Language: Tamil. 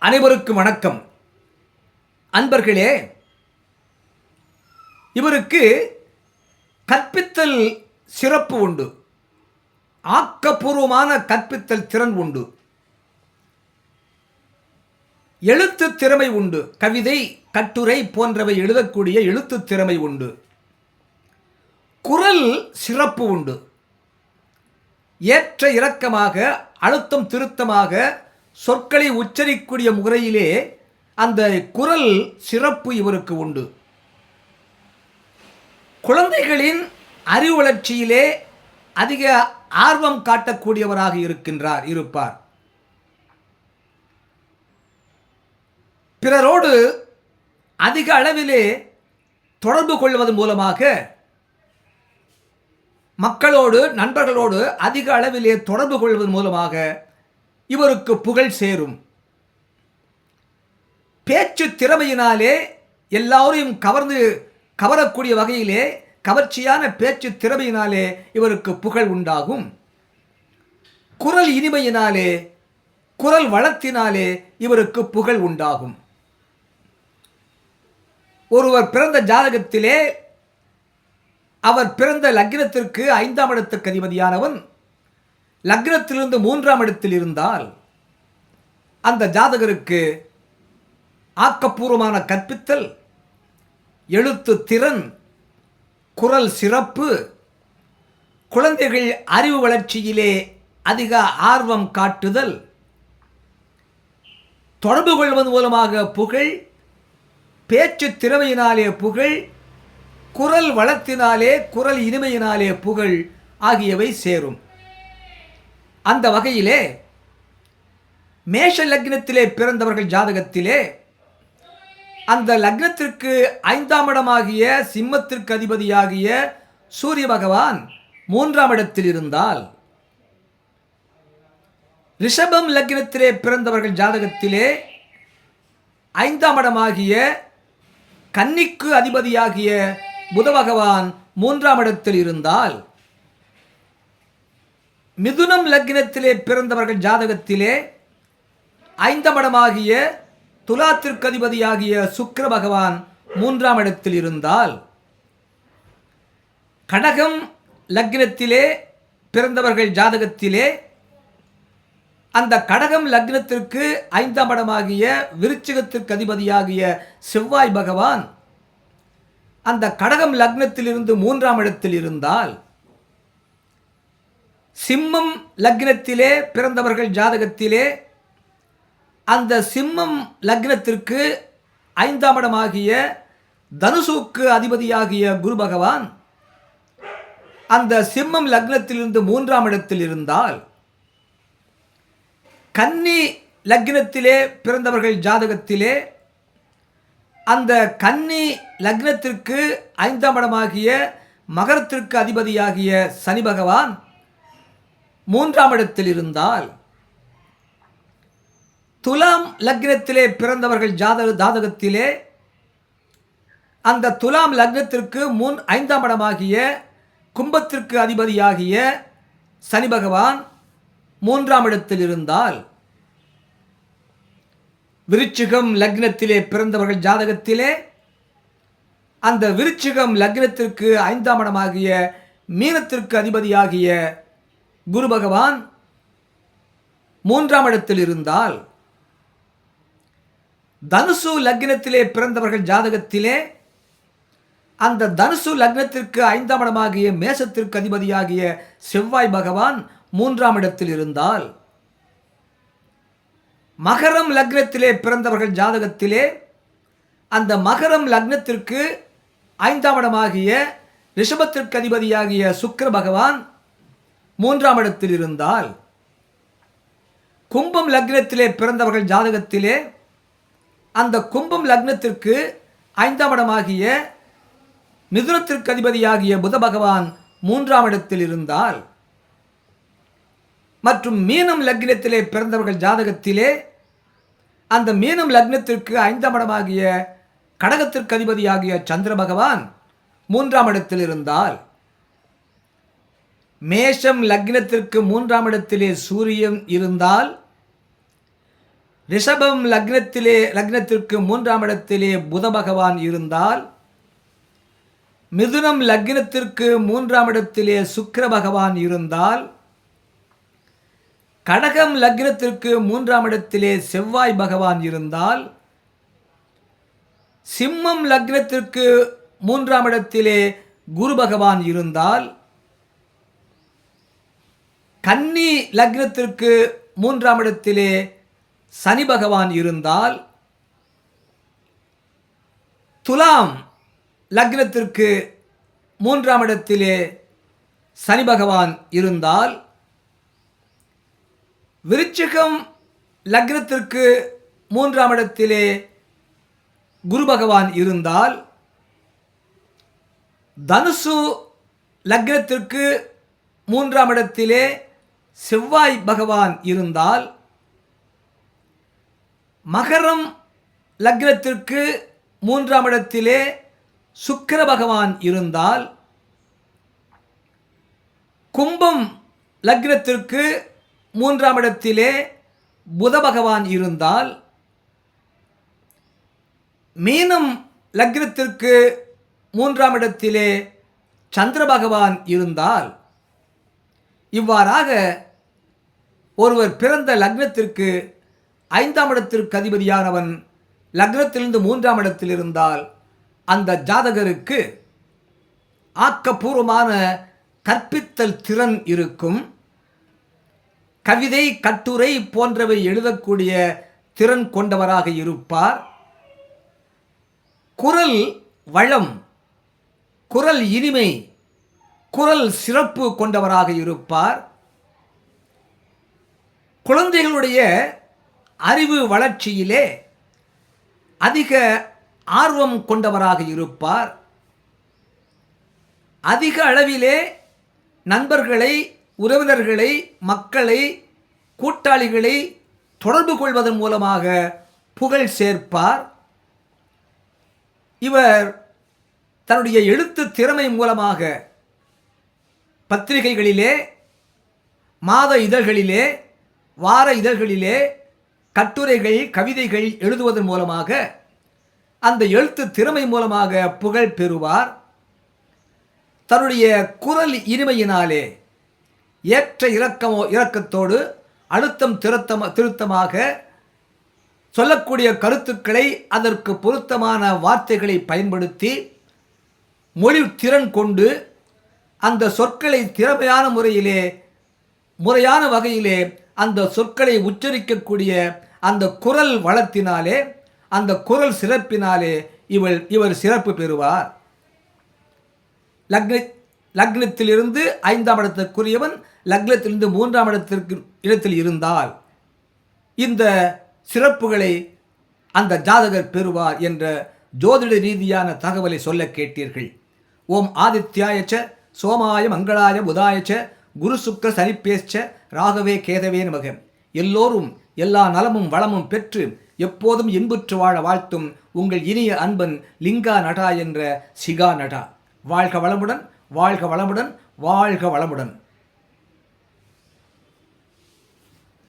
அனைவருக்கும் வணக்கம். அன்பர்களே இவருக்கு கற்பித்தல் சிறப்பு உண்டு. ஆக்கப்பூர்வமான கற்பித்தல் திறன் உண்டு. எழுத்து திறமை உண்டு. கவிதை கட்டுரை போன்றவை எழுதக்கூடிய எழுத்து திறமை உண்டு. குரல் சிறப்பு உண்டு. ஏற்ற இறக்கமாக அழுத்தம் திருத்தமாக சொற்களை உச்சரிக்கக்கூடிய முறையிலே அந்த குரல் சிறப்பு இவருக்கு உண்டு. குழந்தைகளின் அறிவு வளர்ச்சியிலே அதிக ஆர்வம் காட்டக்கூடியவராக இருக்கின்றார் இருப்பார். பிறரோடு அதிக அளவிலே தொடர்பு கொள்வதன் மூலமாக மக்களோடு நண்பர்களோடு அதிக அளவிலே தொடர்பு கொள்வதன் மூலமாக இவருக்கு புகழ் சேரும். பேச்சு திறமையினாலே எல்லாரையும் கவர்ந்து கவரக்கூடிய வகையிலே கவர்ச்சியான பேச்சு திறமையினாலே இவருக்கு புகழ் உண்டாகும். குரல் இனிமையினாலே குரல் வளத்தினாலே இவருக்கு புகழ் உண்டாகும். ஒருவர் பிறந்த ஜாதகத்திலே அவர் பிறந்த லக்னத்திற்கு ஐந்தாம் இடத்துக்கு அதிபதியானவன் லக்னத்திலிருந்து மூன்றாம் இடத்தில் இருந்தால் அந்த ஜாதகருக்கு ஆக்கப்பூர்வமான கற்பித்தல் எழுத்து திறன் குரல் சிறப்பு குழந்தைகள் அறிவு வளர்ச்சியிலே அதிக ஆர்வம் காட்டுதல் தொடர்பு கொள்வது மூலமாக புகழ் பேச்சு திறமையினாலே புகழ் குரல் வளத்தினாலே குரல் இனிமையினாலே புகழ் ஆகியவை சேரும். அந்த வகையிலே மேஷ லக்னத்திலே பிறந்தவர்கள் ஜாதகத்திலே அந்த லக்னத்திற்கு ஐந்தாம் இடமாகிய சிம்மத்திற்கு அதிபதியாகிய சூரிய பகவான் மூன்றாம் இடத்தில் இருந்தால் ரிஷபம் லக்னத்திலே பிறந்தவர்கள் ஜாதகத்திலே ஐந்தாம் இடமாகிய கன்னிக்கு அதிபதியாகிய புத பகவான் மூன்றாம் இடத்தில் இருந்தால் மிதுனம் லக்னத்திலே பிறந்தவர்கள் ஜாதகத்திலே ஐந்தாம் இடமாகிய துலாத்திற்கு அதிபதியாகிய சுக்கிர பகவான் மூன்றாம் இடத்தில் இருந்தால் கடகம் லக்னத்திலே பிறந்தவர்கள் ஜாதகத்திலே அந்த கடகம் லக்னத்திற்கு ஐந்தாம் இடமாகிய விருச்சிகத்திற்கு அதிபதியாகிய செவ்வாய் பகவான் அந்த கடகம் லக்னத்திலிருந்து மூன்றாம் இடத்தில் இருந்தால் சிம்மம் லக்னத்திலே பிறந்தவர்கள் ஜாதகத்திலே அந்த சிம்மம் லக்னத்திற்கு ஐந்தாம் இடமாகிய தனுசுக்கு அதிபதியாகிய குரு பகவான் அந்த சிம்மம் லக்னத்திலிருந்து மூன்றாம் இடத்தில் இருந்தால் கன்னி லக்னத்திலே பிறந்தவர்கள் ஜாதகத்திலே அந்த கன்னி லக்னத்திற்கு ஐந்தாம் இடமாகிய மகரத்திற்கு அதிபதியாகிய சனி பகவான் மூன்றாம் இடத்தில் இருந்தால் துலாம் லக்னத்திலே பிறந்தவர்கள் ஜாதக ஜாதகத்திலே அந்த துலாம் லக்னத்திற்கு முன் ஐந்தாம் இடமாகிய கும்பத்திற்கு அதிபதியாகிய சனி பகவான் மூன்றாம் இடத்தில் இருந்தால் விருச்சிகம் லக்னத்திலே பிறந்தவர்கள் ஜாதகத்திலே அந்த விருச்சிகம் லக்னத்திற்கு ஐந்தாம் இடமாகிய மீனத்திற்கு அதிபதியாகிய குரு பகவான் மூன்றாம் இடத்தில் இருந்தால் தனுசு லக்னத்திலே பிறந்தவர்கள் ஜாதகத்திலே அந்த தனுசு லக்னத்திற்கு ஐந்தாம் இடமாகிய மேசத்திற்கு அதிபதியாகிய செவ்வாய் பகவான் மூன்றாம் இடத்தில் இருந்தால் மகரம் லக்னத்திலே பிறந்தவர்கள் ஜாதகத்திலே அந்த மகரம் லக்னத்திற்கு ஐந்தாம் இடமாகிய ரிஷபத்திற்கு அதிபதியாகிய சுக்கர பகவான் மூன்றாம் இடத்தில் இருந்தால் கும்பம் லக்னத்திலே பிறந்தவர்கள் ஜாதகத்திலே அந்த கும்பம் லக்னத்திற்கு ஐந்தாம் இடமாகிய மிதுனத்திற்கு அதிபதியாகிய புத பகவான் மூன்றாம் இடத்தில் இருந்தால் மற்றும் மீனம் லக்னத்திலே பிறந்தவர்கள் ஜாதகத்திலே அந்த மீனம் லக்னத்திற்கு ஐந்தாம் இடமாகிய கடகத்திற்கு அதிபதியாகிய சந்திர பகவான் மூன்றாம் இடத்தில் இருந்தால் மேஷம் லக்னத்திற்கு மூன்றாம் இடத்திலே சூரியன் இருந்தால் ரிஷபம் லக்னத்திலே லக்னத்திற்கு மூன்றாம் இடத்திலே புத பகவான் இருந்தால் மிதுனம் லக்னத்திற்கு மூன்றாம் இடத்திலே சுக்கர பகவான் இருந்தால் கடகம் லக்னத்திற்கு மூன்றாம் இடத்திலே செவ்வாய் பகவான் இருந்தால் சிம்மம் லக்னத்திற்கு மூன்றாம் இடத்திலே குரு பகவான் இருந்தால் கன்னி லக்னத்திற்கு மூன்றாம் இடத்திலே சனி பகவான் இருந்தால் துலாம் லக்னத்திற்கு மூன்றாம் இடத்திலே சனி பகவான் இருந்தால் விருச்சிகம் லக்னத்திற்கு மூன்றாம் இடத்திலே குரு பகவான் இருந்தால் தனுசு லக்னத்திற்கு மூன்றாம் இடத்திலே செவ்வாய் பகவான் இருந்தால் மகரம் லக்னத்திற்கு மூன்றாம் இடத்திலே சுக்கிர பகவான் இருந்தால் கும்பம் லக்னத்திற்கு மூன்றாம் இடத்திலே புத பகவான் இருந்தால் மீனம் லக்னத்திற்கு மூன்றாம் இடத்திலே சந்திர பகவான் இருந்தால் இவ்வாறாக ஒருவர் பிறந்த லக்னத்திற்கு ஐந்தாம் இடத்திற்கு அதிபதியானவன் லக்னத்திலிருந்து மூன்றாம் இடத்தில் இருந்தால் அந்த ஜாதகருக்கு ஆக்கப்பூர்வமான கற்பித்தல் திறன் இருக்கும். கவிதை கட்டுரை போன்றவை எழுதக்கூடிய திறன் கொண்டவராக இருப்பார். குரல் வளம் குரல் இனிமை குரல் சிறப்பு கொண்டவராக இருப்பார். குழந்தைகளுடைய அறிவு வளர்ச்சியிலே அதிக ஆர்வம் கொண்டவராக இருப்பார். அதிக அளவிலே நண்பர்களை உறவினர்களை மக்களை கூட்டாளிகளை தொடர்பு கொள்வதன் மூலமாக புகழ் சேர்ப்பார். இவர் தன்னுடைய எழுத்து திறமை மூலமாக பத்திரிகைகளிலே மாத இதழ்களிலே வார இதழ்களிலே கட்டுரைகள் கவிதைகள் எழுதுவதன் மூலமாக அந்த எழுத்து திறமை மூலமாக புகழ் பெறுவார். தன்னுடைய குரல் இனிமையினாலே ஏற்ற இறக்கமோ இறக்கத்தோடு அழுத்தம் திருத்தம் திருத்தமாக சொல்லக்கூடிய கருத்துக்களை அதற்கு பொருத்தமான வார்த்தைகளை பயன்படுத்தி மொழி திறன் கொண்டு அந்த சொற்களை திறமையான முறையிலே முறையான வகையிலே அந்த சொற்களை உச்சரிக்கக்கூடிய அந்த குரல் வளத்தினாலே அந்த குரல் சிறப்பினாலே இவள் இவர் சிறப்பு பெறுவார். லக்ன லக்னத்திலிருந்து ஐந்தாம் இடத்திற்குரியவன் லக்னத்திலிருந்து மூன்றாம் இடத்திற்கு இடத்தில் இருந்தால் இந்த சிறப்புகளை அந்த ஜாதகர் பெறுவார் என்ற ஜோதிட ரீதியான தகவலை சொல்ல கேட்டீர்கள். ஓம் ஆதித்யாயச்ச சோமாய மங்களாய புதாயச்ச குரு சுக்கர சனிப்பேச்ச ராகவே கேதவே நமக. எல்லோரும் எல்லா நலமும் வளமும் பெற்று எப்போதும் இன்புற்று வாழ வாழ்த்தும் உங்கள் இனிய அன்பன் லிங்கா நடா என்ற சிகா நடா. வாழ்க வளமுடன் வாழ்க வளமுடன் வாழ்க வளமுடன்.